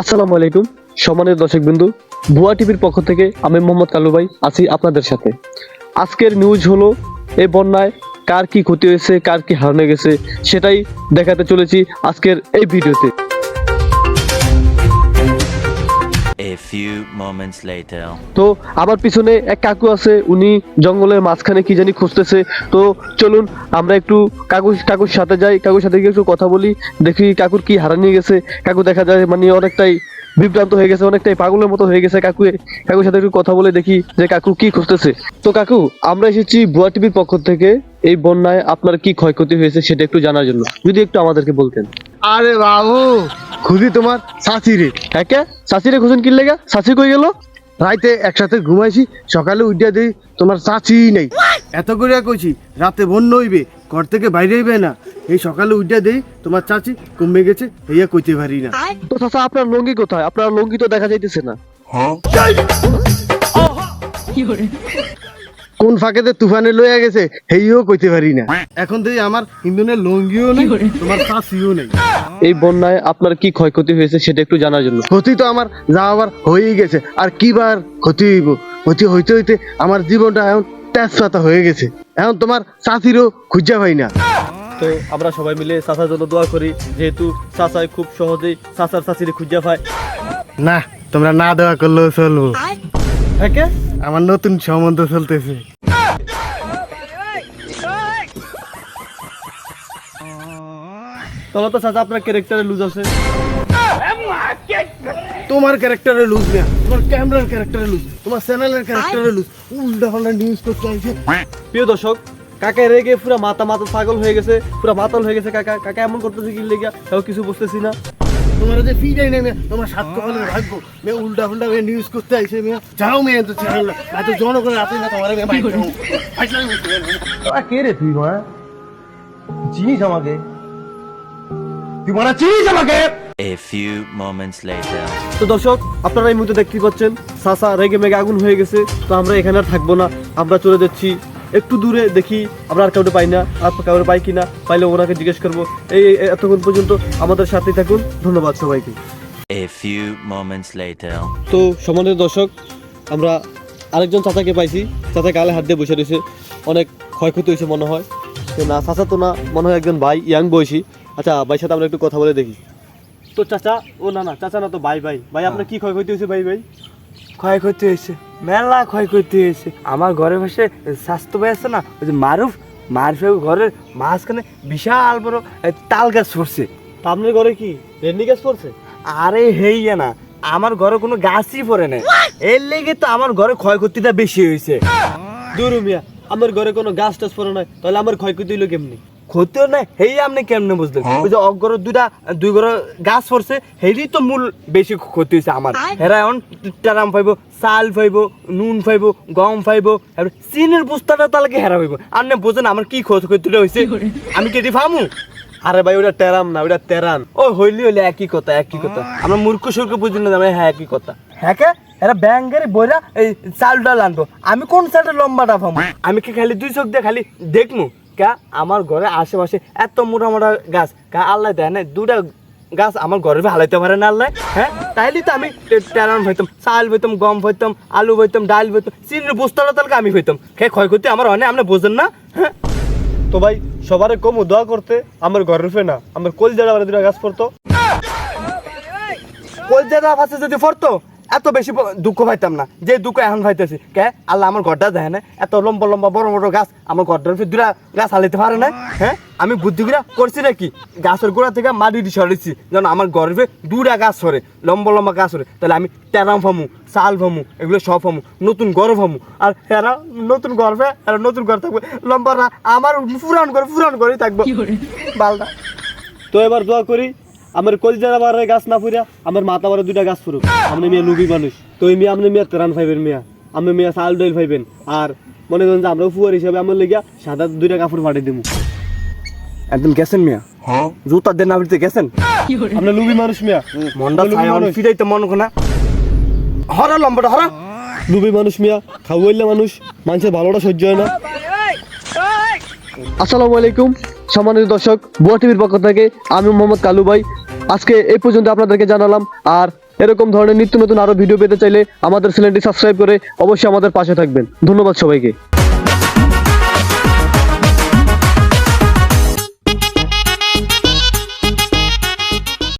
আসসালামু আলাইকুম, সম্মানিত দর্শক বিন্দু ভুয়া টিভির পক্ষ থেকে আমি মোহাম্মদ কালু ভাই আছি আপনাদের সাথে। আজকের নিউজ হলো এই বন্যায় কার কি ক্ষতি হয়েছে, কার কি হারানো গেছে সেটাই দেখাতে চলেছি আজকের এই ভিডিওতে। Few moments later. তো আমার পিছনে এক কাকু আছে উনি জঙ্গলের মাঝখানে কি জানি খুঁজতেছে। তো চলুন আমরা একটু কাকু কাকুর সাথে যাই কাকুর সাথে গিয়ে একটু কথা বলি দেখি কাকুর কি হারানিয়ে গেছে। কাকু দেখা যায় মানে অনেকটাই বিভ্রান্ত হয়ে গেছে অনেকটাই পাগলের মতো হয়ে গেছে কাকু কাকুর সাথে একটু কথা বলে দেখি যে কাকু কি খুঁজতেছে। তো কাকু আমরা এসেছি বুয়া টিভির পক্ষ থেকে। এই বন্যায় আপনার কি ক্ষয়ক্ষতি হয়েছে সেটা একটু জানার জন্য। যদি একটু আমাদেরকে বলতেন। আরে বাবু খুবই তোমার সাথী রে হ্যাঁ কে? শাশিরে খুঁজেন কি লেগা? শাশি কই গেল? রাইতে একসাথে ঘুমাইছি সকালে উঠিয়া দেই তোমার চাচি নেই। এত করে কইছি রাতে বন্য হইবে ঘর থেকে বাইরে হইবে না। এই সকালে উঠিয়া দেই তোমার চাচি কমে গেছে হইয়া কইতে পারি না। তো চাচা আপনার লঙ্গি কোথায়? আপনার লঙ্গি তো দেখা যাইতেছে না। কোন ফাঁকেতে তুফানে লইয়া গেছে হেইও কইতে পারি না। এখন দেই আমার ইন্দুনের লঙ্গিও নেই তোমার চাচিও নেই। এই বন্যায় আপনার কি ক্ষয়ক্ষতি হয়েছে সেটা একটু জানার জন্য। ক্ষতি তো আমার যা আবার হয়েই গেছে আর কিবার ক্ষতি হইব? ক্ষতি হইতে হইতে আমার জীবনটা এখন তেজপাতা হয়ে গেছে। এখন তোমার চাচিরও খুঁজা পাই না। তো আমরা সবাই মিলে চাচার জন্য দোয়া করি যেহেতু চাচাই খুব সহজেই চাচার চাচিরে খুঁজে পায়। না তোমরা না দেওয়া করলেও চলবো। হ্যাঁ আমার নতুন সম্বন্ধ চলতেছে। তাহলে তো চাচা আপনার ক্যারেক্টারে লুজ আছে। তোমার ক্যারেক্টারে লুজ না তোমার ক্যামেরার ক্যারেক্টারে লুজ তোমার চ্যানেলের ক্যারেক্টারে লুজ উল্টা পাল্টা নিউজ করতে আইছে প্রিয় দর্শক কাকা রেগে পুরো মাথা মাথা পাগল হয়ে গেছে পুরো মাতাল হয়ে গেছে কাকা। কাকা এমন করতেছে কি লেগে তাও কিছু বুঝতেছি না। তোমার যে নেই মেয়ে। তোমার সাত কপালের ভাগ্য। মেয়ে উল্টা পাল্টা মেয়ে নিউজ করতে আইছে মেয়ে। যাও মেয়ে তো চ্যানেল জনগণের আপনি না তোমার মেয়ে বাইক কে রে তুই মা? চিনিস আমাকে? তুই মারা চিনিস আমাকে? A few moments later. তো দর্শক আপনারা এই মুহূর্তে দেখতে পাচ্ছেন সাসা রেগে মেগে আগুন হয়ে গেছে। তো আমরা এখানে আর থাকব না। আমরা চলে যাচ্ছি একটু দূরে দেখি আমরা আর কাউকে পাই না আর কাউকে পাই কিনা পাইলে ওনাকে জিজ্ঞেস করব। এই এতক্ষণ পর্যন্ত আমাদের সাথেই থাকুন। ধন্যবাদ সবাইকে। A few moments later. তো সম্মানিত দর্শক আমরা আরেকজন চাচাকে পাইছি। চাচা গালে হাত দিয়ে বসে রয়েছে। অনেক ক্ষয়ক্ষতি হয়েছে মনে হয়। না চাচা তো না মনে হয় একজন ভাই ইয়াং বয়সী। আচ্ছা ভাইয়ের সাথে আমরা একটু কথা বলে দেখি। তো চাচা ও না না চাচা না তো ভাই ভাই। ভাই আপনার কি ক্ষয়ক্ষতি হয়েছে ভাই ভাই? ক্ষয়ক্ষতি হয়েছে মেলা ক্ষয়ক্ষতি হয়েছে। আমার ঘরের পাশে স্বাস্থ্য ভাই আছে না ওই যে মারুফ মারুফের ঘরের মাঝখানে বিশাল বড় তাল গাছ পড়ছে। তা আপনার ঘরে কি? রেডনি গাছ পড়ছে? আরে হেইয়া না আমার ঘরে কোনো গাছই পড়ে না এর লেগে তো আমার ঘরে ক্ষয়ক্ষতিটা বেশি হয়েছে। দূর মিয়া আমার ঘরে কোনো গাছ টাছ পড়ে নাই তাহলে আমার ক্ষয়ক্ষতি হলো কেমনি? ক্ষতিও নাই হেই আপনি কেমনে বুঝলেন? ওই যে অগর দুটা দুই ঘর গাছ পড়ছে হেরি তো মূল বেশি ক্ষতি হয়েছে আমার। হেরা এখন টারাম পাইব চাল পাইব নুন পাইব গম পাইব চিনের বস্তাটা তাহলে হেরা পাইব আর না বোঝেন আমার কি ক্ষতিটা হয়েছে? আমি কেটে ফামু? আরে ভাই ওটা টেরাম না ওটা তেরান ও হইলি হইলে একই কথা একই কথা। আমরা মূর্খ সুর্খ বুঝি না আমরা হ্যাঁ একই কথা। হ্যাঁ কে? এরা ব্যাঙ্গের বইরা এই চালটা আনব আমি কোন চালটা লম্বাটা পাবো আমি কি খালি দুই চোখ দিয়ে খালি দেখমু? কা আমার ঘরে আশেপাশে এত মোটা মোটা গাছ কা আল্লাহ দেয় না দুটা গাছ আমার ঘরে হালাইতে পারে না আল্লাহ হ্যাঁ? তাইলে তো আমি টেরান হইতাম চাল হইতাম গম হইতাম আলু হইতাম ডাল হইতাম চিনির বস্তাটা তাহলে আমি হইতাম। খেয়ে ক্ষয়ক্ষতি আমার না আপনি বোঝেন না হ্যাঁ? তো ভাই সবারে কম দোয়া করতে আমার ঘর রুফে না আমার কোল জায়গা দুটা গাছ পড়তো। কলজাটা ফাঁসে যদি পড়তো? এত বেশি দুঃখ পাইতাম না। যে দুঃখ এখন পাইতেছি। কে? আল্লাহ আমার ঘরটা দেয় না। এত লম্বা লম্বা বড় বড় গাছ। আমার ঘরটার দুটা গাছ হালাইতে পারে না। হ্যাঁ আমি বুদ্ধি করে করছি নাকি? গাছের গোড়া থেকে মাটি সরেছি যেন আমার উপরে দুটা গাছ সরে। লম্বা লম্বা গাছ সরে। তাহলে আমি টেরাম ফামু চাল ফামু এগুলো সব ফামু নতুন ঘর ফামু আর এরা নতুন গর্বে এরা নতুন ঘর থাকবে। লম্বা না আমার পুরান ঘর পুরান ঘরেই থাকব। বালটা তো এবার দোয়া করি আমার কলজারা বারে গাছ না ফুরা আমার মাথা বারে দুইটা গাছ ফুরুক। আপনি মিয়া নুবি মানুষ। তো এই মিয়া আপনি মিয়া তেরান ফাইবেন মিয়া। আপনি মিয়া চাল ডইল ফাইবেন আর মনে করেন যে আমরা ফুয়ার হিসাবে আমার লেগিয়া সাদা দুইটা কাপড় পাঠিয়ে দিমু। একদম গেছেন মিয়া? জুতা দেন না গেছেন? আপনি লুবি মানুষ মিয়া। মনটা লুবি মানুষ। ফিরাইতে মন না। হরা লম্বাটা হরা। লুবি মানুষ মিয়া খাওয়াইলে মানুষ মানুষের ভালোটা সহ্য হয় না। আসসালামু আলাইকুম সম্মানিত দর্শক বুয়া টিভির পক্ষ থেকে আমি মোহাম্মদ কালু ভাই। আজকে এই পর্যন্ত আপনাদেরকে জানালাম। আর এরকম ধরনের নিত্য নতুন আরও ভিডিও পেতে চাইলে আমাদের চ্যানেলটি সাবস্ক্রাইব করে অবশ্যই আমাদের পাশে থাকবেন। ধন্যবাদ সবাইকে।